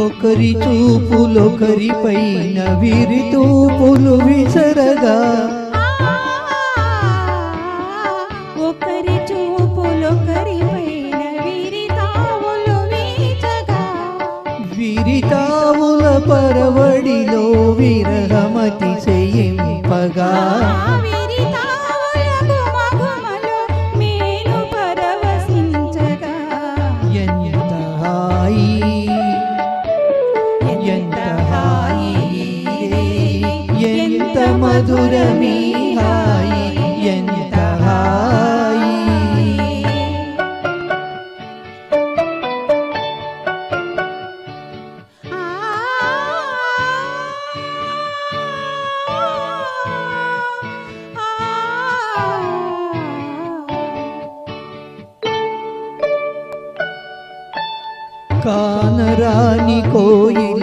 ఒకరి చూపులొకరిపైన వీరి తూపులు విసరగా. ఒకరి చూపులొకరిపైన వీరి తావులు వీచగా. వీరి తావుల పరవడిలో విరహమతి చేయింపగా. ఎంత ఎంత హాయి ఎంత మధురమీ హాయి ఎంత హాయి కానరాని కోయిల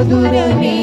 മധുരമേ